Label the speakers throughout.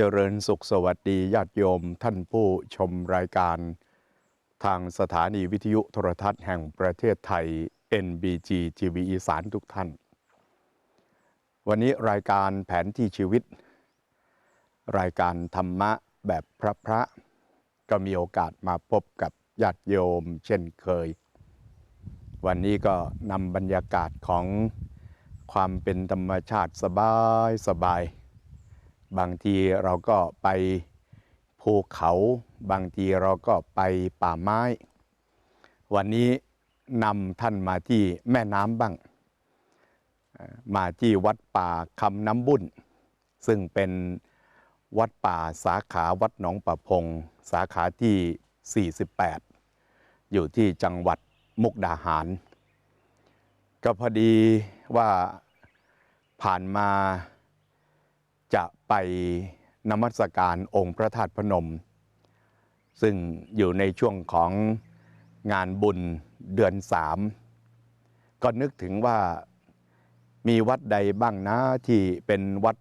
Speaker 1: เจริญสุขสวัสดีญาติโยมท่านผู้ชมรายการ ทางสถานีวิทยุโทรทัศน์แห่งประเทศไทย NBG TV อีสานทุกท่าน วันนี้รายการแผนที่ชีวิต รายการธรรมะแบบพระพระก็มีโอกาสมาพบกับญาติโยมเช่นเคย วันนี้ก็นำบรรยากาศของความเป็นธรรมชาติสบายสบาย บางทีเราก็ไปภูเขา บางทีเราก็ไปป่าไม้ วันนี้นำท่านมาที่แม่น้ำบ้าง มาที่วัดป่าคำน้ำบุญซึ่งเป็นวัดป่าสาขาวัดหนองประพง สาขาที่ 48 อยู่ที่จังหวัดมุกดาหาร ก็พอดีว่าผ่านมา จะไปนมัสการองค์พระธาตุพนม ซึ่งอยู่ในช่วงของงานบุญเดือนสามก็นึกถึงว่ามีวัดใดบ้างนะที่เป็นวัด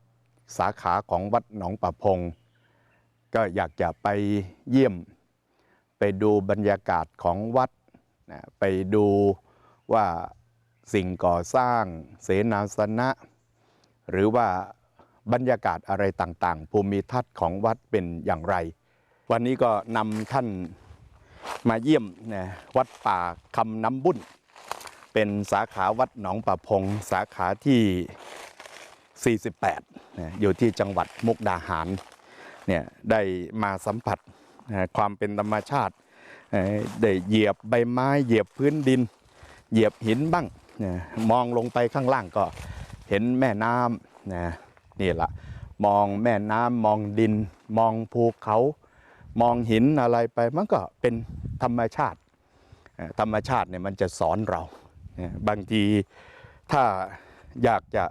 Speaker 1: สาขาของวัดหนองประพง ก็อยากจะไปเยี่ยม ไปดูบรรยากาศของวัดนะไปดูว่าสิ่งก่อสร้างเสนาสนะ หรือว่า บรรยากาศอะไรต่างๆ ภูมิทัศน์ของวัดเป็นอย่างไร วันนี้ก็นำท่านมาเยี่ยมนะวัดป่าคำน้ำบุญเป็นสาขาวัดหนองประพง สาขาที่ 48นะอยู่ที่จังหวัดมุกดาหารเนี่ยได้มาสัมผัสนะความเป็นธรรมชาติได้เหยียบใบไม้เหยียบพื้นดิน เหยียบหินบ้างนะมองลงไปข้างล่างก็เห็นแม่น้ำนะ นี่แหละมองแม่น้ำมองดิน มองภูเขา มองหินอะไรไปมันก็เป็นธรรมชาติ ธรรมชาติเนี่ยมันจะสอนเรา บางทีถ้าอยากจะ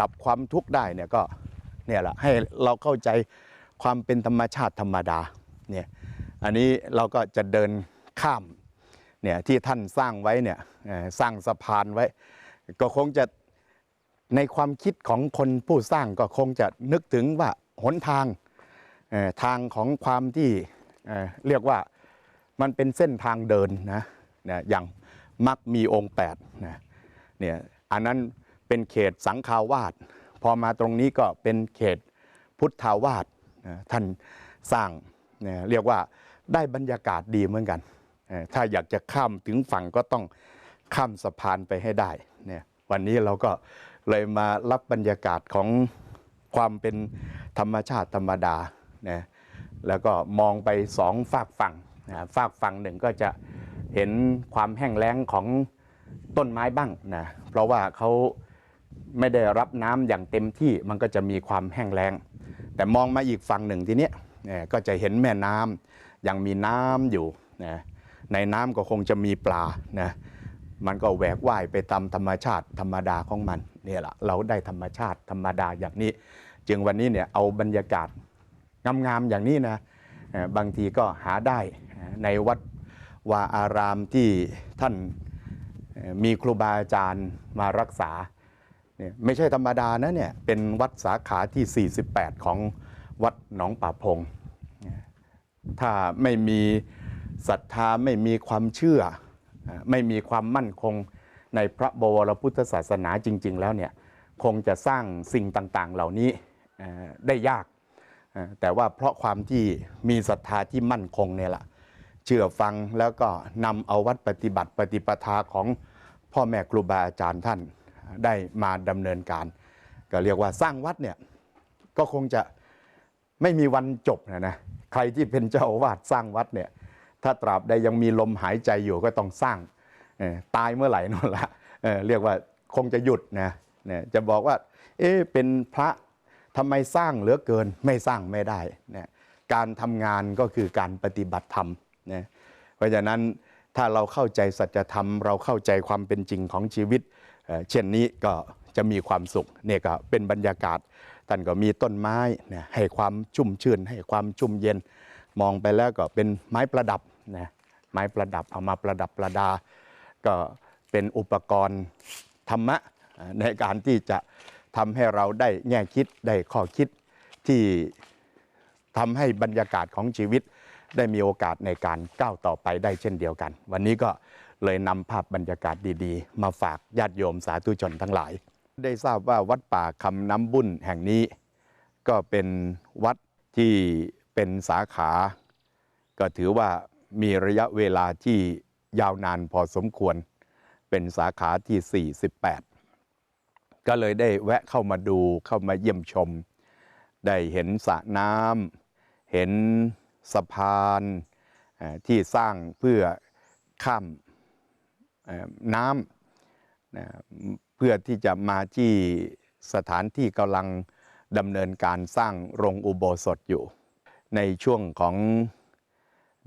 Speaker 1: ดับความทุกข์ได้เนี่ยก็เนี่ยแหละให้เราเข้าใจความเป็นธรรมชาติธรรมดาเนี่ยอันนี้เราก็จะเดินข้ามเนี่ยที่ท่านสร้างไว้เนี่ยสร้างสะพานไว้ ก็คงจะ ในความคิดของคนผู้สร้างก็คงจะนึกถึงว่าหนทางทางของความที่เรียกว่ามันเป็นเส้นทางเดินนะนะอย่างมักมีองค์8นะเนี่ยอันนั้นเป็นเขตสังฆาวาสพอมาตรงนี้ก็เป็นเขตพุทธาวาสนะท่านสร้างเนี่ยเรียกว่าได้บรรยากาศดีเหมือนกัน ถ้าอยากจะข้ามถึงฝั่งก็ต้องข้ามสะพานไปให้ได้เนี่ยวันนี้เราก็ เลยมารับบรรยากาศของความเป็นธรรมชาติธรรมดานะแล้วก็มองไปสองฝากฝั่งนะฝากฝั่งหนึ่งก็จะเห็นความแห้งแล้งของต้นไม้บ้างนะเพราะว่าเขาไม่ได้รับน้ำอย่างเต็มที่มันก็จะมีความแห้งแล้ง แต่มองมาอีกฝั่งหนึ่งทีเนี้ยก็จะเห็นแม่น้ำยังมีน้ำอยู่นะในน้ำก็คงจะมีปลานะ มันก็แหวกว่ายไปตามธรรมชาติธรรมดาของมันเนี่ยแหละเราได้ธรรมชาติธรรมดาอย่างนี้ จึงวันนี้เนี่ยเอาบรรยากาศงามๆอย่างนี้นะบางทีก็หาได้ในวัดวาอารามที่ท่านมีครูบาอาจารย์มารักษาเนี่ยไม่ใช่ธรรมดานะเนี่ยเป็นวัดสาขาที่ 48 ของวัดหนองป่าพง ถ้าไม่มีศรัทธาไม่มีความเชื่อ ไม่มีความมั่นคงในพระบวรพุทธศาสนาจริง ๆ แล้วเนี่ยคงจะสร้างสิ่งต่างๆ เหล่านี้ได้ยาก แต่ว่าเพราะความที่มีศรัทธาที่มั่นคงเนี่ยแหละเชื่อฟังแล้วก็นำเอาวัดปฏิบัติปฏิปทาของพ่อแม่ครูบาอาจารย์ท่านได้มาดำเนินการ ก็เรียกว่าสร้างวัดเนี่ยก็คงจะไม่มีวันจบนะนะใครที่เป็นเจ้าอาวาสสร้างวัดเนี่ย ถ้าตราบใดยังมีลมหายใจอยู่ก็ต้องสร้างตายเมื่อไหร่นั่นละเอ่อเรียกว่าคงจะหยุดนะจะบอกว่า เอ๊ะเป็นพระทำไมสร้างเหลือเกินไม่สร้างไม่ได้นี่ยการทำงานก็คือการปฏิบัติธรรมนะเพราะฉะนั้นถ้าเราเข้าใจสัจธรรม เราเข้าใจความเป็นจริงของชีวิตเเช่นนี้ก็จะมีความสุขเนี่ยก็เป็นบรรยากาศท่านก็มีต้นไม้นี่ยให้ความชุ่มชื่น ให้ความชุ่มเย็น มองไปแล้วก็เป็นไม้ประดับ นะไม้ประดับเอามาประดับประดา ก็เป็นอุปกรณ์ธรรมะในการที่จะทำให้เราได้แง่คิดได้ข้อคิดที่ทำให้บรรยากาศของชีวิต ได้มีโอกาสในการก้าวต่อไปได้เช่นเดียวกัน วันนี้ก็เลยนำภาพบรรยากาศดีๆ มาฝากญาติโยมสาธุชนทั้งหลาย ได้ทราบว่าวัดป่าคำน้ำบุญแห่งนี้ ก็เป็นวัดที่เป็นสาขา ก็ถือว่า มีระยะเวลาที่ยาวนานพอสมควร เป็นสาขาที่ 48 ก็เลยได้แวะเข้ามาดูเข้ามาเยี่ยมชม ได้เห็นสระน้ำเห็นสะพานที่สร้างเพื่อข้ามน้ำเพื่อที่จะมาที่สถานที่กำลังดำเนินการสร้างโรงอุโบสถอยู่ ในช่วงของ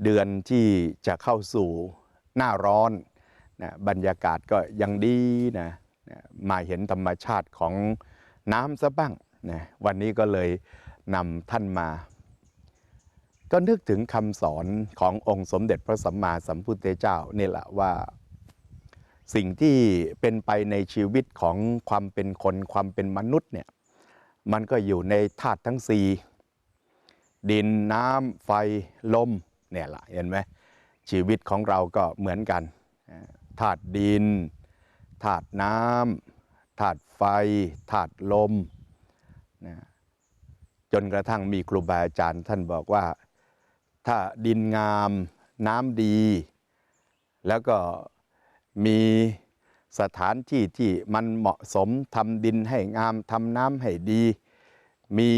Speaker 1: เดือนที่จะเข้าสู่หน้าร้อนนะบรรยากาศก็ยังดีนะนะมาเห็นธรรมชาติของน้ำซะบ้างนะวันนี้ก็เลยนำท่านมา ก็นึกถึงคำสอนขององค์สมเด็จพระสัมมาสัมพุทธเจ้านี่แหละว่า สิ่งที่เป็นไปในชีวิตของความเป็นคนความเป็นมนุษย์เนี่ยมันก็อยู่ในธาตุทั้งสี่ดินน้ำไฟลม เนี่ยละเห็นไหมชีวิตของเราก็เหมือนกันธาตุดินธาตุน้ำธาตุไฟธาตุลมนะจนกระทั่งมีครูบาอาจารย์ท่านบอกว่า ถ้าดินงามน้ำดี แล้วก็มีสถานที่ที่มันเหมาะสมทำดินให้งามทำน้ำให้ดี มี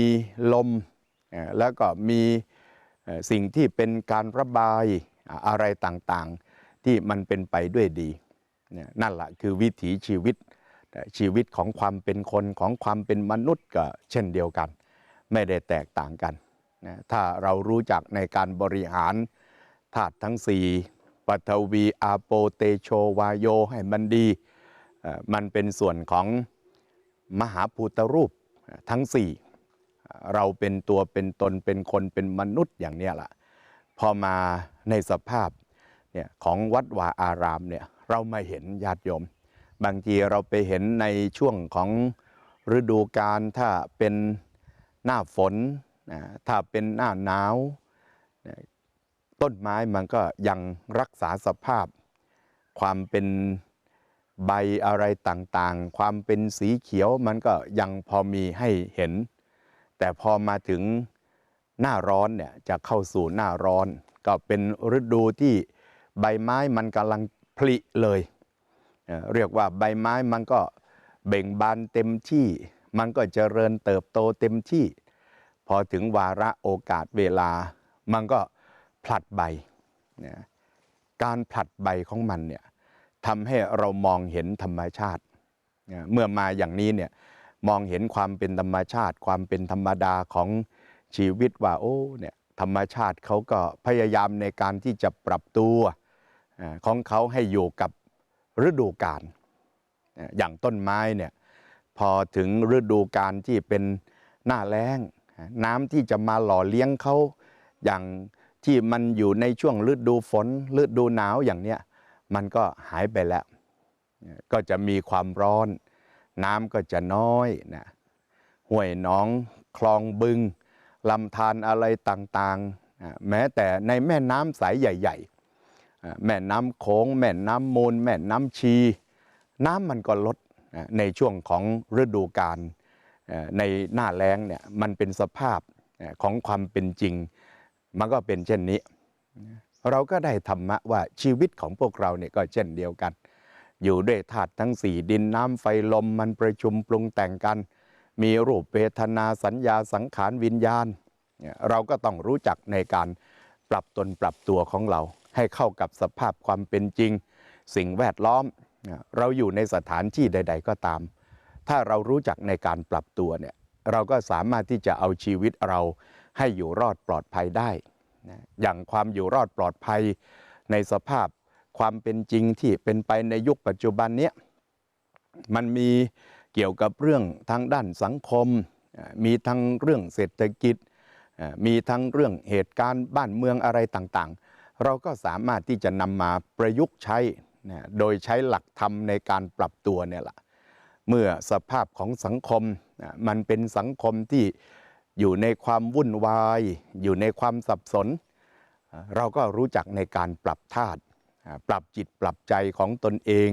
Speaker 1: ลมแล้วก็มี สิ่งที่เป็นการระบายอะไรต่างๆ ที่มันเป็นไปด้วยดีนั่นแหละคือวิถีชีวิตชีวิตของความเป็นคนของความเป็นมนุษย์ก็เช่นเดียวกัน ไม่ได้แตกต่างกันถ้าเรารู้จักในการบริหารธาตุทั้งสี่ปฐวีอาโปเตโชวาโยให้มันดี มันเป็นส่วนของมหาภูตรูปทั้งสี่ เราเป็นตัวเป็นตนเป็นคนเป็นมนุษย์อย่างเนี้ยล่ะพอมาในสภาพเนี่ยของวัดวาอารามเนี่ยเรามาเห็นญาติโยม บางทีเราไปเห็นในช่วงของฤดูกาลถ้าเป็นหน้าฝนนะถ้าเป็นหน้าหนาวต้นไม้มันก็ยังรักษาสภาพ ความเป็นใบอะไรต่างๆ ความเป็นสีเขียวมันก็ยังพอมีให้เห็น แต่พอมาถึงหน้าร้อนเนี่ยจะเข้าสู่หน้าร้อน ก็เป็นฤดูที่ใบไม้มันกำลังผลิเลย เรียกว่าใบไม้มันก็เบ่งบานเต็มที่ มันก็เจริญเติบโตเต็มที่ พอถึงวาระโอกาสเวลา มันก็ผลัดใบนะการผลัดใบของมันเนี่ยทำให้เรามองเห็นธรรมชาติ เมื่อมาอย่างนี้เนี่ย มองเห็นความเป็นธรรมชาติ ความเป็นธรรมดาของชีวิตว่าโอ้เนี่ยธรรมชาติเขาก็พยายามในการที่จะปรับตัวของเขาให้อยู่กับฤดูกาลอย่างต้นไม้เนี่ยพอถึงฤดูกาลที่เป็นหน้าแล้ง น้ำที่จะมาหล่อเลี้ยงเขาอย่างที่มันอยู่ในช่วงฤดูฝนฤดูหนาวอย่างเนี้ยมันก็หายไปแล้ว ก็จะมีความร้อน น้ำก็จะน้อยนะห้วยหนองคลองบึงลำธารอะไรต่างๆ แม้แต่ในแม่น้ำสายใหญ่ ๆ แม่น้ำโขงแม่น้ำมูล แม่น้ำชี น้ำมันก็ลดในช่วงของฤดูกาลในหน้าแล้งเนี่ยมันเป็นสภาพของความเป็นจริง มันก็เป็นเช่นนี้ เราก็ได้ธรรมะว่าชีวิตของพวกเราเนี่ยก็เช่นเดียวกัน อยู่ด้วยธาตุทั้งสี่ดินน้ำไฟลมมันประชุมปรุงแต่งกัน มีรูปเวทนาสัญญาสังขารวิญญาณ เราก็ต้องรู้จักในการปรับตนปรับตัวของเรา ให้เข้ากับสภาพความเป็นจริง สิ่งแวดล้อมเนี่ยเราอยู่ในสถานที่ใด ๆ ก็ตาม ถ้าเรารู้จักในการปรับตัวเนี่ยเราก็สามารถที่จะเอาชีวิตเราให้อยู่รอดปลอดภัยได้นะอย่างความอยู่รอดปลอดภัยในสภาพ ความเป็นจริงที่เป็นไปในยุคปัจจุบันนี้มันมีเกี่ยวกับเรื่องทางด้านสังคม มีทั้งเรื่องเศรษฐกิจ มีทั้งเรื่องเหตุการณ์บ้านเมืองอะไรต่างๆ เราก็สามารถที่จะนำมาประยุกต์ใช้นะโดยใช้หลักธรรมในการปรับตัวเนี่ยแหละเมื่อสภาพของสังคมอะมันเป็นสังคมที่อยู่ในความวุ่นวาย อยู่ในความสับสน เราก็รู้จักในการปรับธาตุ ปรับจิตปรับใจของตนเอง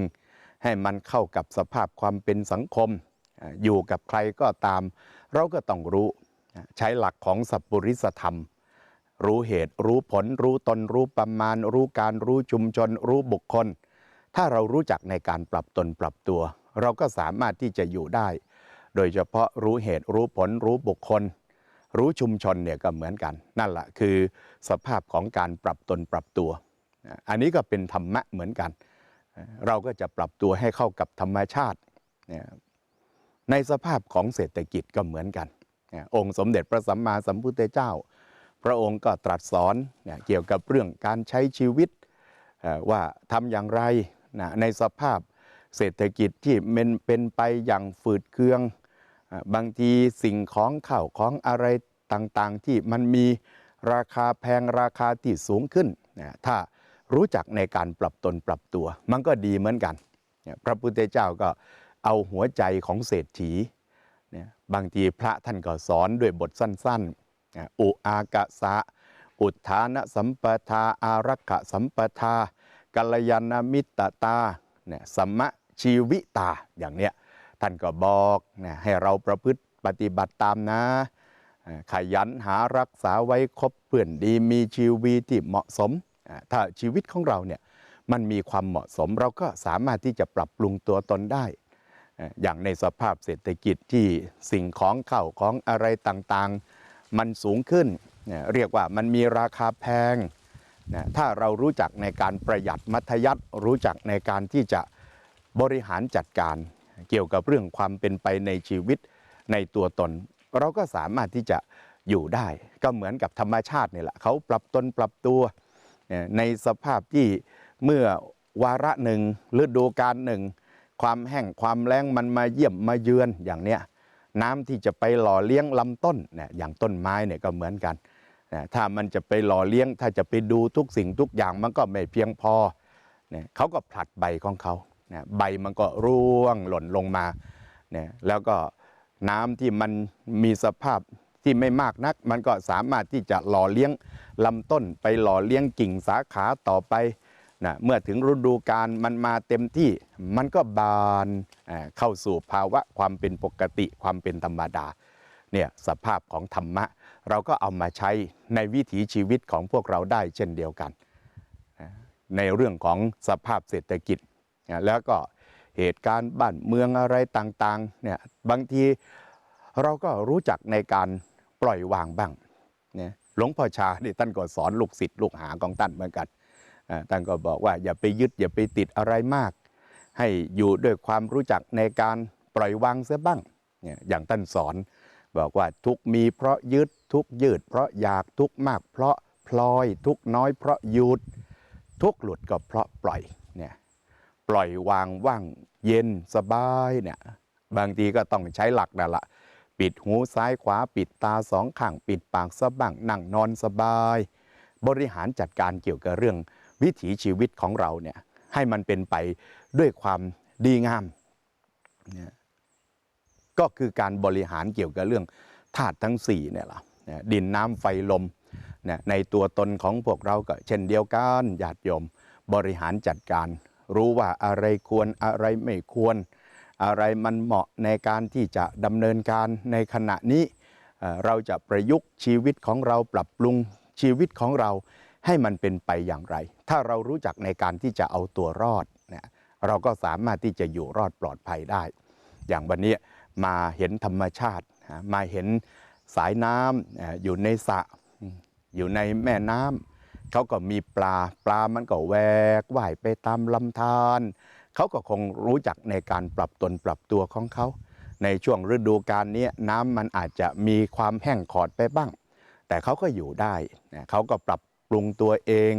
Speaker 1: ให้มันเข้ากับสภาพความเป็นสังคม อยู่กับใครก็ตาม เราก็ต้องรู้ใช้หลักของสัพปริสธรรม รู้เหตุรู้ผล รู้ตนรู้ประมาณ รู้การรู้ชุมชน รู้บุคคล ถ้าเรารู้จักในการปรับตนปรับตัว เราก็สามารถที่จะอยู่ได้ โดยเฉพาะรู้เหตุรู้ผลรู้บุคคล รู้ชุมชนเนี่ยก็เหมือนกัน นั่นแหละคือสภาพของการปรับตนปรับตัว อันนี้ก็เป็นธรรมะเหมือนกัน เราก็จะปรับตัวให้เข้ากับธรรมชาติ ในสภาพของเศรษฐกิจก็เหมือนกัน องค์สมเด็จพระสัมมาสัมพุทธเจ้า พระองค์ก็ตรัสสอนเกี่ยวกับเรื่องการใช้ชีวิตว่าทำอย่างไรในสภาพเศรษฐกิจที่มันเป็นไปอย่างฝืดเคือง บางทีสิ่งของข้าวของอะไรต่างๆ ที่มันมีราคาแพงราคาที่สูงขึ้น ถ้า รู้จักในการปรับตนปรับตัว มันก็ดีเหมือนกัน พระพุทธเจ้าก็เอาหัวใจของเศรษฐีบางทีพระท่านก็สอนด้วยบทสั้นๆอุอากะสะ อุทานสัมปทา อารักขสัมปทากัลยาณมิตรตาสัมมะชีวิตาอย่างเนี้ยท่านก็บอกให้เราประพฤติปฏิบัติตามนะขยันหารักษาไว้คบเพื่อนดีมีชีวิตที่เหมาะสม ถ้าชีวิตของเราเนี่ยมันมีความเหมาะสมเราก็สามารถที่จะปรับปรุงตัวตนได้ อย่างในสภาพเศรษฐกิจที่สิ่งของเข้าของอะไรต่างๆ มันสูงขึ้น เรียกว่ามันมีราคาแพง ถ้าเรารู้จักในการประหยัดมัธยัติรู้จักในการที่จะบริหารจัดการ เกี่ยวกับเรื่องความเป็นไปในชีวิตในตัวตน เราก็สามารถที่จะอยู่ได้ ก็เหมือนกับธรรมชาตินี่แหละเขาปรับตนปรับตัว ในสภาพที่เมื่อวาระหนึ่งฤดูกาลหนึ่ง ความแห้งความแล้งมันมาเยี่ยมมาเยือนอย่างเนี้ยน้ำที่จะไปหล่อเลี้ยงลำต้นเนี่ยอย่างต้นไม้เนี่ยก็เหมือนกันถ้ามันจะไปหล่อเลี้ยง ถ้าจะไปดูทุกสิ่งทุกอย่างมันก็ไม่เพียงพอเนี่ยเขาก็ผลัดใบของเขานะใบมันก็ร่วงหล่นลงมาเนี่ยแล้วก็น้ำที่มันมีสภาพ ที่ไม่มากนัก มันก็สามารถที่จะหล่อเลี้ยงลำต้นไปหล่อเลี้ยงกิ่งสาขาต่อไปนะเมื่อถึงฤดูกาลมันมาเต็มที่มันก็บานเข้าสู่ภาวะความเป็นปกติความเป็นธรรมดาเนี่ยสภาพของธรรมะ เราก็เอามาใช้ในวิถีชีวิตของพวกเราได้เช่นเดียวกัน ในเรื่องของสภาพเศรษฐกิจ แล้วก็เหตุการณ์บ้านเมืองอะไรต่างๆเนี่ยบางทีเราก็รู้จักในการ ปล่อยวางบ้างเนี่ยหลวงพ่อชาเนี่ท่านก็สอนลูกศิษย์ลูกหาของท่านเหมือนกันอ่าท่านก็บอกว่าอย่าไปยึดอย่าไปติดอะไรมาก ให้อยู่ด้วยความรู้จักในการปล่อยวางเสียบ้างเนี่ยอย่างท่านสอนบอกว่าทุกมีเพราะยึดทุกยืด เพราะอยากทุกมาก เพราะพลอยทุกน้อยเพราะหยุดทุกหลุดก็เพราะปล่อยเนี่ยปล่อยวางว่างเย็นสบายเนี่ยบางทีก็ต้องใช้หลักนั่นแหละ ปิดหูซ้ายขวาปิดตาสองข้างปิดปากสะบังนั่งนอนสบาย บริหารจัดการเกี่ยวกับเรื่องวิถีชีวิตของเราเนี่ยให้มันเป็นไปด้วยความดีงามเนี่ยก็คือการบริหารเกี่ยวกับเรื่องธาตุทั้ง4เนี่ยล่ะเนี่ยดินน้ำไฟลมเนี่ยในตัวตนของพวกเราก็เช่นเดียวกันญาติโยมบริหารจัดการ รู้ว่าอะไรควรอะไรไม่ควร อะไรมันเหมาะในการที่จะดำเนินการในขณะนี้ เราจะประยุกต์ชีวิตของเราปรับปรุงชีวิตของเราให้มันเป็นไปอย่างไร ถ้าเรารู้จักในการที่จะเอาตัวรอดเนี่ยเราก็สามารถที่จะอยู่รอดปลอดภัยได้ อย่างวันนี้มาเห็นธรรมชาติ มาเห็นสายน้ำอยู่ในสระอืมอยู่ในแม่น้ำเขาก็มีปลาปลามันก็แวกว่ายไปตามลำธาร เขาก็คงรู้จักในการปรับตนปรับตัวของเขา ในช่วงฤดูกาลนี้น้ำมันอาจจะมีความแห้งขอดไปบ้าง แต่เขาก็อยู่ได้เขาก็ปรับปรุงตัวเอง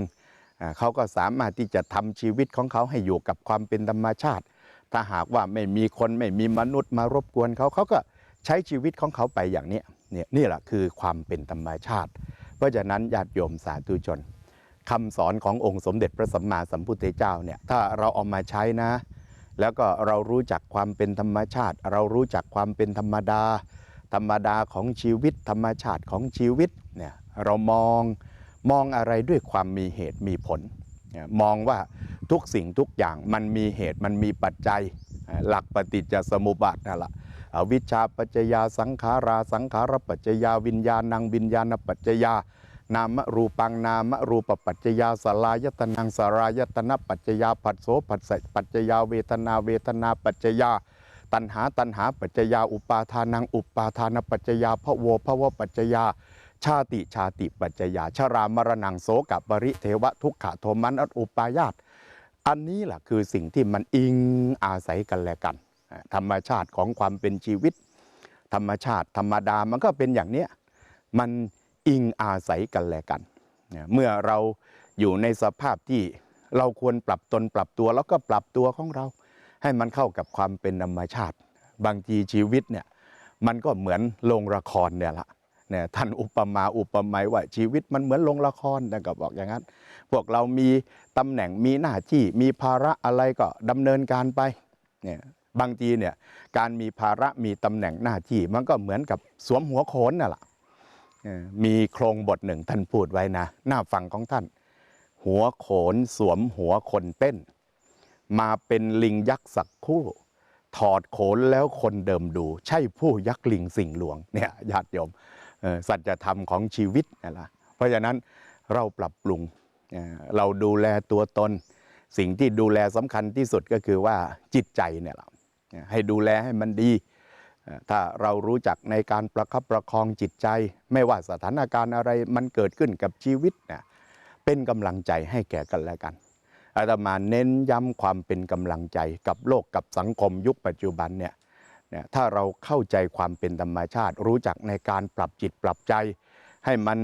Speaker 1: เขาก็สามารถที่จะทำชีวิตของเขาให้อยู่กับความเป็นธรรมชาติ ถ้าหากว่าไม่มีคนไม่มีมนุษย์มารบกวนเขาเขาก็ใช้ชีวิตของเขาไปอย่างนี้เนี่ยนี่แหละคือความเป็นธรรมชาติ เพราะฉะนั้นญาติโยมสาธุชน คำสอนขององค์สมเด็จพระสัมมาสัมพุทธเจ้าเนี่ยถ้าเราเอามาใช้นะ แล้วก็เรารู้จักความเป็นธรรมชาติ เรารู้จักความเป็นธรรมดา ธรรมดาของชีวิต ธรรมชาติของชีวิตเนี่ยเรามองมองอะไรด้วยความมีเหตุมีผล มองว่าทุกสิ่งทุกอย่างมันมีเหตุมันมีปัจจัยหลักปฏิจจสมุปบาทนั่นแหละวิชชาปัจจยาสังขาราสังขารปัจจยาวิญญาณังวิญญาณปัจจยา นามรูปังนามรูปปัจจยาสลายตนังสลายตนะปัจจยาผัสโสผัสสปัจจยาเวทนาเวทนาปัจจยา ตัณหาตัณหาปัจจยาอุปาทานังอุปาทานปัจจยาพระโวพระวปัจจยา ชาติชาติปัจจยา ชรามรณังโสกับปริเทวะทุกขะโทมันอุปายาตอันนี้แหละคือสิ่งที่มันอิงอาศัยกันและกัน ธรรมชาติของความเป็นชีวิต ธรรมชาติธรรมดามันก็เป็นอย่างเนี้ยมัน อิงอาศัยกันและกัน เมื่อเราอยู่ในสภาพที่เราควรปรับตนปรับตัว แล้วก็ปรับตัวของเรา ให้มันเข้ากับความเป็นธรรมชาติ บางทีชีวิตเนี่ยมันก็เหมือนโรงละครเนี่ยละเนี่ยท่านอุปมาอุปไมยว่าชีวิตมันเหมือนโรงละครท่ก็บอกอย่างนั้น พวกเรามีตำแหน่งมีหน้าที่มีภาระอะไรก็ดำเนินการไปเนี่ยบางทีเนี่ยการมีภาระมีตำแหน่งหน้าที่มันก็เหมือนกับสวมหัวโขนน่ะล่ะ มีโครงบทหนึ่งท่านพูดไว้นะ หน้าฟังของท่าน หัวโขนสวมหัวคนเต้น มาเป็นลิงยักษ์สักคู่ ถอดโขนแล้วคนเดิมดู ใช่ผู้ยักษ์ลิงสิ่งหลวงเนี่ยญาติโยมสัจธรรมของชีวิตนี่ละเพราะฉะนั้นเราปรับปรุงเราดูแลตัวตน สิ่งที่ดูแลสำคัญที่สุดก็คือว่าจิตใจเนี่ยแหละให้ดูแลให้มันดี ถ้าเรารู้จักในการประคับประคองจิตใจ ไม่ว่าสถานการณ์อะไรมันเกิดขึ้นกับชีวิตเนี่ยเป็นกำลังใจให้แก่กันและกันอาตมาเน้นย้ำความเป็นกำลังใจกับโลกกับสังคมยุคปัจจุบันเนี่ยเนี่ยถ้าเราเข้าใจความเป็นธรรมชาติ รู้จักในการปรับจิตปรับใจ ให้มัน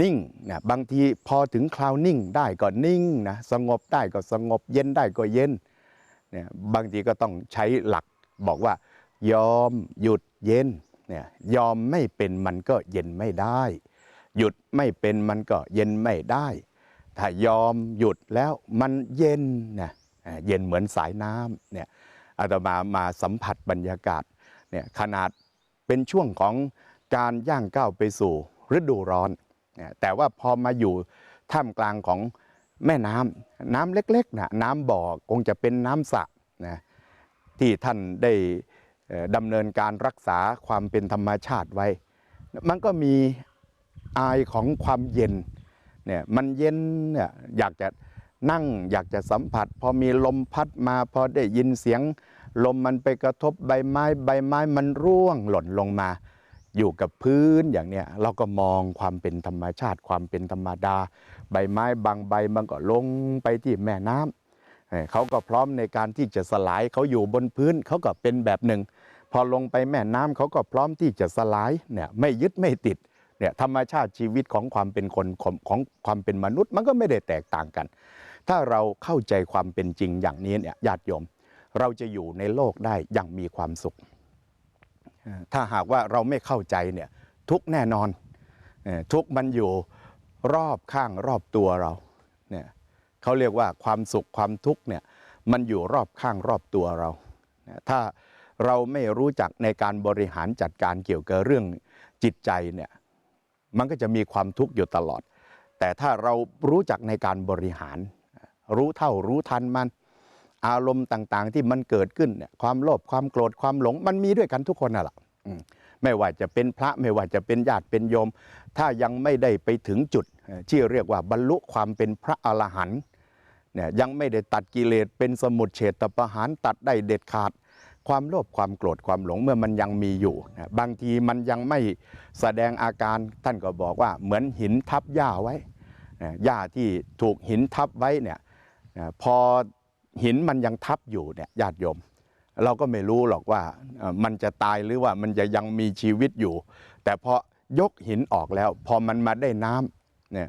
Speaker 1: นิ่งนะบางทีพอถึงคราวนิ่งได้ก็นิ่งนะสงบได้ก็สงบเย็นได้ก็เย็นเนี่ยบางทีก็ต้องใช้หลักบอกว่า ยอมหยุดเย็นเนี่ยยอมไม่เป็นมันก็เย็นไม่ได้ หยุดไม่เป็นมันก็เย็นไม่ได้ ถ้ายอมหยุดแล้วมันเย็นนะอ่าเย็นเหมือนสายน้ำเนี่ยอาตมามาสัมผัสบรรยากาศเนี่ยขนาดเป็นช่วงของการย่างก้าวไปสู่ฤดูร้อนเนี่ยแต่ว่าพอมาอยู่ท่ามกลางของแม่น้ำน้ำเล็กๆนะน้ำบ่อคงจะเป็นน้ำสระนะที่ท่านได้ ดำเนินการรักษาความเป็นธรรมชาติไว้ มันก็มีอายของความเย็นเนี่ยมันเย็นเนี่ยอยากจะนั่งอยากจะสัมผัส พอมีลมพัดมาพอได้ยินเสียง ลมมันไปกระทบใบไม้ ใบไม้มันร่วงหล่นลงมา อยู่กับพื้นอย่างเนี้ยเราก็มองความเป็นธรรมชาติความเป็นธรรมดา ใบไม้บางใบมันก็ลงไปที่แม่น้ำเอ่อเขาก็พร้อมในการที่จะสลายเขาอยู่บนพื้นเขาก็เป็นแบบหนึ่ง พอลงไปแม่น้ำเขาก็พร้อมที่จะสลายเนี่ยไม่ยึดไม่ติดเนี่ยธรรมชาติชีวิตของความเป็นคนของของความเป็นมนุษย์ มันก็ไม่ได้แตกต่างกัน ถ้าเราเข้าใจความเป็นจริงอย่างนี้เนี่ยญาติโยม เราจะอยู่ในโลกได้อย่างมีความสุข ถ้าหากว่าเราไม่เข้าใจเนี่ยทุกแน่นอนทุกมันอยู่รอบข้างรอบตัวเราเนี่ยเขาเรียกว่าความสุขความทุกข์เนี่ยมันอยู่รอบข้างรอบตัวเรา ถ้า เราไม่รู้จักในการบริหารจัดการเกี่ยวกับเรื่องจิตใจเนี่ยมันก็จะมีความทุกข์อยู่ตลอด แต่ถ้าเรารู้จักในการบริหาร รู้เท่ารู้ทันมัน อารมณ์ต่างๆที่มันเกิดขึ้นเนี่ยความโลภความโกรธความหลง มันมีด้วยกันทุกคนน่ะล่ะไม่ว่าจะเป็นพระไม่ว่าจะเป็นญาติเป็นโยม ถ้ายังไม่ได้ไปถึงจุด ที่เรียกว่าบรรลุความเป็นพระอรหันต์เนี่ยยังไม่ได้ตัดกิเลสเป็นสมุทเฉตประหารตัดได้เด็ดขาด ความโลภความโกรธความหลงเมื่อมันยังมีอยู่นะบางทีมันยังไม่แสดงอาการท่านก็บอกว่าเหมือนหินทับหญ้าไว้นะหญ้าที่ถูกหินทับไว้เนี่ยนะพอหินมันยังทับอยู่เนี่ยญาติโยม เราก็ไม่รู้หรอกว่ามันจะตายหรือว่ามันจะยังมีชีวิตอยู่ แต่พอยกหินออกแล้ว พอมันมาได้น้ำเนี่ย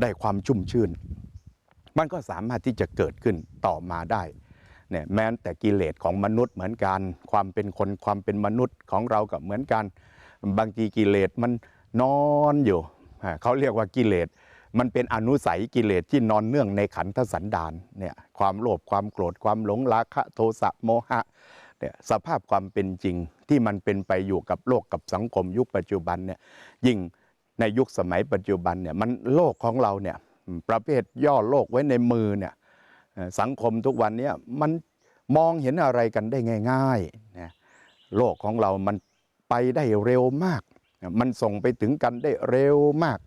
Speaker 1: ได้ความชุ่มชื่น มันก็สามารถที่จะเกิดขึ้นต่อมาได้ เนี่ยแม้แต่กิเลสของมนุษย์เหมือนกัน ความเป็นคนความเป็นมนุษย์ของเรากับเหมือนกัน บางทีกิเลสมันนอนอยู่เขาเรียกว่ากิเลสมันเป็นอนุสัยกิเลสที่นอนเนื่องในขันธสันดานเนี่ยความโลภความโกรธความหลงราคะโทสะโมหะเนี่ยสภาพความเป็นจริงที่มันเป็นไปอยู่กับโลกกับสังคมยุคปัจจุบันเนี่ยยิ่งในยุคสมัยปัจจุบันเนี่ยมันโลกของเราเนี่ยประเภทย่อโลกไว้ในมือเนี่ย สังคมทุกวันนี้มันมองเห็นอะไรกันได้ง่ายๆนะโลกของเรามันไปได้เร็วมาก มันส่งไปถึงกันได้เร็วมาก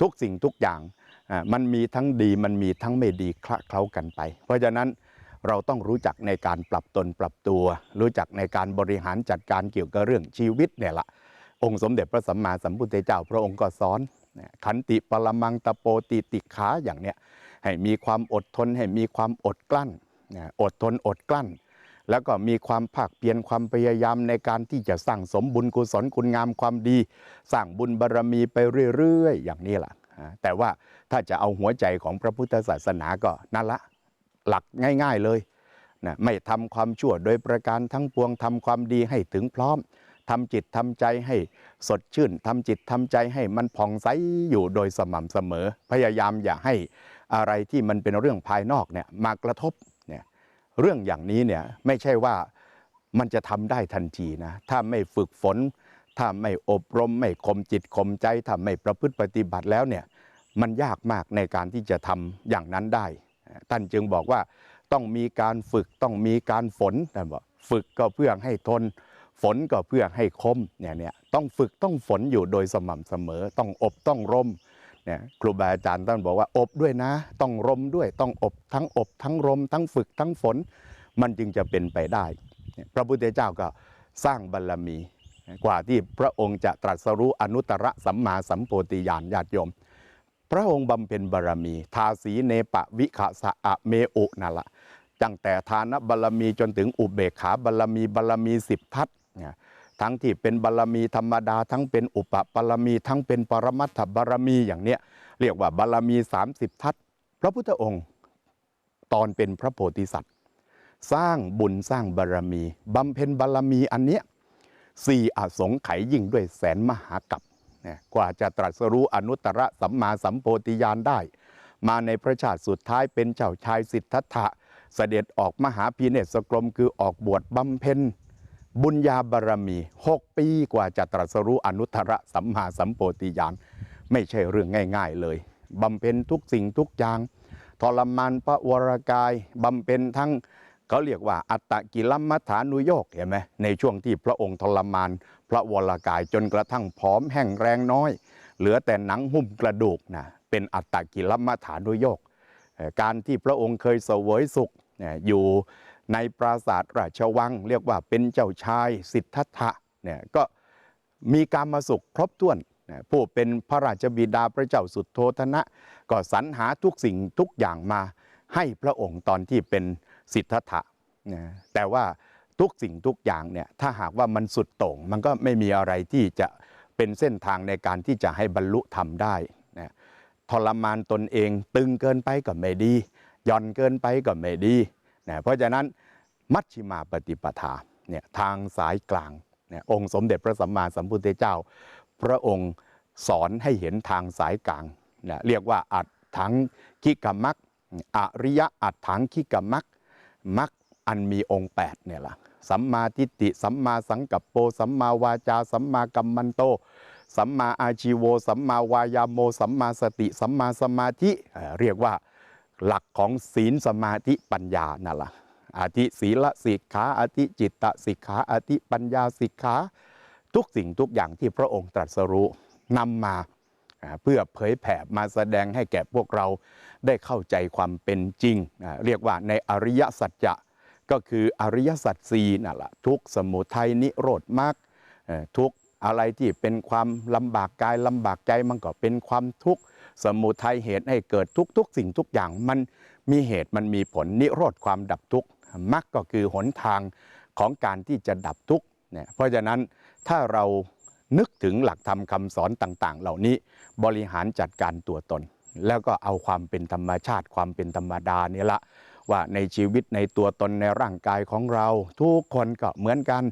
Speaker 1: ทุกสิ่งทุกอย่างมันมีทั้งดีมันมีทั้งไม่ดีคละเคล้ากันไป เพราะฉะนั้นเราต้องรู้จักในการปรับตนปรับตัว รู้จักในการบริหารจัดการเกี่ยวกับเรื่องชีวิตเนี่ยละองค์สมเด็จพระสัมมาสัมพุทธเจ้า พระองค์ก็สอนขันติปรมังตะโปติติขาอย่างเนี้ย ให้มีความอดทนให้มีความอดกลั้นอดทนอดกลั้น แล้วก็มีความภาคเพียรความพยายามในการที่จะสร้างสมบุญกุศลคุณงามความดี สร้างบุญบารรมีไปเรื่อยๆ อย่างนี้แหละแต่ว่าถ้าจะเอาหัวใจของพระพุทธศาสนาก็นั่นละหลักง่าย ๆเลยนะไม่ทำความชั่วโดยประการทั้งปวงทำความดีให้ถึงพร้อมทำจิตทำใจให้สดชื่นทำจิตทำใจให้มันผ่องใสอยู่โดยสม่ำเสมอ พยายามอย่าให้ อะไรที่มันเป็นเรื่องภายนอกเนี่ยมากระทบเนี่ยเรื่องอย่างนี้เนี่ยไม่ใช่ว่ามันจะทำได้ทันทีนะถ้าไม่ฝึกฝน ถ้าไม่อบรม ไม่ข่มจิตข่มใจถ้าไม่ประพฤติปฏิบัติแล้วเนี่ยมันยากมากในการที่จะทำอย่างนั้นได้ ท่านจึงบอกว่าต้องมีการฝึกต้องมีการฝนท่านบอกฝึกก็เพื่อให้ทน ฝนก็เพื่อให้คมเนี่ยเนี่ยต้องฝึกต้องฝนอยู่โดยสม่ำเสมอ ต้องอบต้องร่ม เนี่ยครูบาอาจารย์ท่านบอกว่าอบด้วยนะ ต้องรมด้วยต้องอบทั้งอบทั้งรม ทั้งฝึกทั้งฝน มันจึงจะเป็นไปได้ พระพุทธเจ้าก็สร้างบารรมีกว่าที่พระองค์จะตรัสรู้อนุตตรสัมมาสัมโพธิญาณญาติโยม พระองค์บำเพ็ญบารมี ทาสีเนปะวิขะสะอะเมโอนั่นละตั้งแต่ทานบารมีจนถึงอุเบกขาบารมีบารมีสิบทัศเนี่ย ทั้งที่เป็นบารมีธรรมดา ทั้งเป็นอุปบารมี ทั้งเป็นปรมัตถบารมีอย่างเนี้ยเรียกว่าบารมี 30 ทัศพระพุทธองค์ ตอนเป็นพระโพธิสัตว์ สร้างบุญสร้างบารมีบำเพ็ญบารมีอันเนี้ยสี่อสงไขยยิ่งด้วยแสนมหากัปกว่าจะตรัสรู้อนุตตรสัมมาสัมโพธิญาณได้ มาในพระชาติสุดท้ายเป็นเจ้าชายสิทธัตถะเสด็จออกมหาพีเนศกรมคือออกบวชบำเพ็ญ บุญญาบารมี 6 ปีกว่าจะตรัสรู้อนุตตรสัมมาสัมโพธิญาณไม่ใช่เรื่องง่าย ๆ เลยบำเพ็ญทุกสิ่งทุกอย่างทรมานพระวรากายบำเพ็ญทั้งเขาเรียกว่า อัตตกิลมัฐานุโยกเห็นไหมในช่วงที่พระองค์ทรมาน พระวรากายจนกระทั่งผอมแห้งแรงน้อย เหลือแต่หนังหุ้มกระดูกนะเป็นอัตตกิลมัฐานุโยก การที่พระองค์เคยเสวยสุขอยู่ ในปราสาทราชวัง เรียกว่าเป็นเจ้าชายสิทธัตถะเนี่ยก็มีการมาสุขครบถ้วนนะผู้เป็นพระราชบิดาพระเจ้าสุดโทธนะ ก็สรรหาทุกสิ่งทุกอย่างมาให้พระองค์ตอนที่เป็นสิทธัตถะนะแต่ว่าทุกสิ่งทุกอย่างเนี่ยถ้าหากว่ามันสุดโต่งมันก็ไม่มีอะไรที่จะเป็นเส้นทางในการที่จะให้บรรลุธรรมได้นะทรมานตนเองตึงเกินไปก็ไม่ดีหย่อนเกินไปก็ไม่ดี นะเพราะฉะนั้นมัชชิมาปฏิปทาเนี่ยทางสายกลางเนี่ยองค์สมเด็จพระสัมมาสัมพุทธเจ้า พระองค์สอนให้เห็นทางสายกลางนะเรียกว่าอัดถังคิกมักอริยะอัดถังคิกมักมักอันมีองค์8เนี่ยล่ะสัมมาทิฏฐิสัมมาสังกัปโปสัมมาวาจา สัมมากัมมันโต สัมมาอาชีโว สัมมาวายาโม สัมมาสติ สัมมาสมาธิเรียกว่า หลักของศีลสมาธิปัญญานั่นล่ะอาทิศีลสิกขาอาทิจิตตสิกขาอาทิปัญญาสิกขาทุกสิ่งทุกอย่างที่พระองค์ตรัสรู้นำมาอ่าเพื่อเผยแผ่มาแสดงให้แก่พวกเราได้เข้าใจความเป็นจริง เรียกว่าในอริยสัจจะก็คืออริยสัจสีนั่นแหละทุกสมุทัยนิโรธมรรคทุกอะไรที่เป็นความลำบากกายลำบากใจมันก็เป็นความทุกข์ สมุทัยเหตุให้เกิดทุกๆ สิ่งทุกอย่างมันมีเหตุมันมีผลนิโรธความดับทุกข์มรรคก็คือหนทางของการที่จะดับทุกข์เนี่ยเพราะฉะนั้นถ้าเรานึกถึงหลักธรรมคำสอนต่าง ๆ เหล่านี้บริหารจัดการตัวตน แล้วก็เอาความเป็นธรรมชาติความเป็นธรรมดานี่ละว่าในชีวิตในตัวตนในร่างกายของเรา ทุกคนก็เหมือนกัน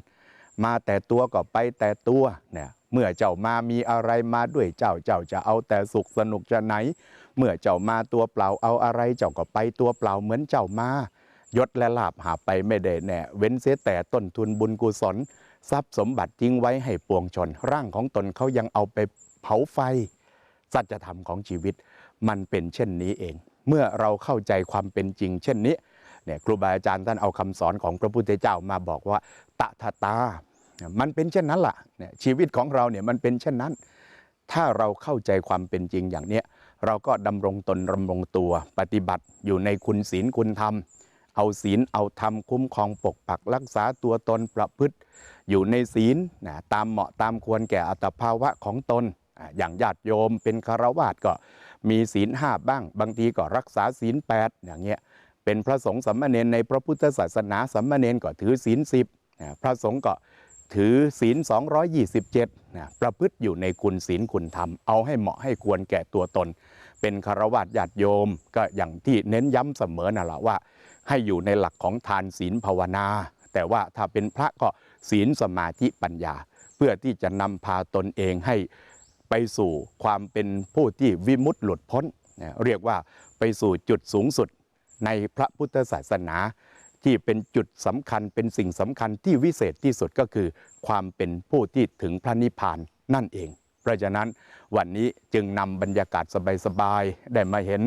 Speaker 1: มาแต่ตัวก็ไปแต่ตัวเนี่ย เมื่อเจ้ามามีอะไรมาด้วยเจ้าเจ้าจะเอาแต่สุขสนุกจะไหน เมื่อเจ้ามาตัวเปล่าเอาอะไร เจ้าก็ไปตัวเปล่าเหมือนเจ้ามายศและลาบหาไปไม่ได้แน่ เว้นเสียแต่ต้นทุนบุญกุศล ทรัพย์สมบัติทิ้งไว้ให้ปวงชน ร่างของตนเขายังเอาไปเผาไฟ สัจธรรมของชีวิต มันเป็นเช่นนี้เอง เมื่อเราเข้าใจความเป็นจริง เช่นนี้เนี่ยครูบาอาจารย์ท่านเอาคำสอนของพระพุทธเจ้ามาบอกว่าตะทะตา มันเป็นเช่นนั้นล่ะเนี่ยชีวิตของเราเนี่ยมันเป็นเช่นนั้น ถ้าเราเข้าใจความเป็นจริงอย่างเนี้ยเราก็ดำรงตนดำรงตัวปฏิบัติอยู่ในคุณศีลคุณธรรม เอาศีลเอาธรรมคุ้มครองปกปักรักษาตัวตนประพฤติ อยู่ในศีลนะตามเหมาะตามควรแก่อัตภาวะของตน อย่างญาติโยมเป็นคารวาสก็มีศีลห้าบ้าง บางทีก็รักษาศีลแปดอย่างเงี้ยเป็นพระสงฆ์สัมมาเนนในพระพุทธศาสนาสัมมาเนนก็ถือศีลสิบพระสงฆ์ก็ ถือศีล 227นะประพฤติอยู่ในคุณศีลคุณธรรม เอาให้เหมาะให้ควรแก่ตัวตน เป็นคารวะญาติโยม ก็อย่างที่เน้นย้ำเสมอนั่นแหละว่า ให้อยู่ในหลักของทานศีลภาวนา แต่ว่าถ้าเป็นพระก็ศีลสมาธิปัญญา เพื่อที่จะนำพาตนเองให้ไปสู่ความเป็นผู้ที่วิมุตติหลุดพ้น เรียกว่าไปสู่จุดสูงสุดในพระพุทธศาสนา ที่เป็นจุดสำคัญเป็นสิ่งสำคัญที่วิเศษที่สุดก็คือ ความเป็นผู้ที่ถึงพระนิพพานนั่นเอง เพราะฉะนั้นวันนี้จึงนำบรรยากาศสบายๆได้มาเห็น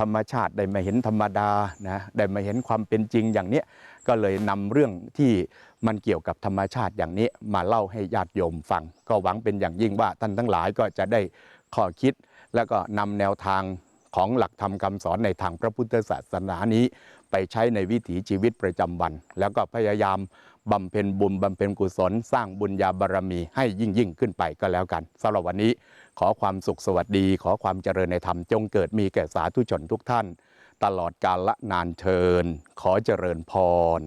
Speaker 1: ธรรมชาติได้มาเห็นธรรมดานะได้มาเห็นความเป็นจริงอย่างนี้ก็เลยนำเรื่องที่มันเกี่ยวกับธรรมชาติอย่างนี้มาเล่าให้ญาติโยมฟัง ก็หวังเป็นอย่างยิ่งว่าท่านทั้งหลายก็จะได้ข้อคิด แล้วก็นำแนวทางของหลักธรรมคำสอนในทางพระพุทธศาสนานี้ ไปใช้ในวิถีชีวิตประจำวัน แล้วก็พยายามบำเพ็ญบุญบำเพ็ญกุศล สร้างบุญญาบารมีให้ยิ่งยิ่งขึ้นไปก็แล้วกันสำหรับวันนี้ขอความสุขสวัสดี ขอความเจริญในธรรมจงเกิดมีแก่สาธุชนทุกท่าน ตลอดกาลละนานเทิน ขอเจริญพร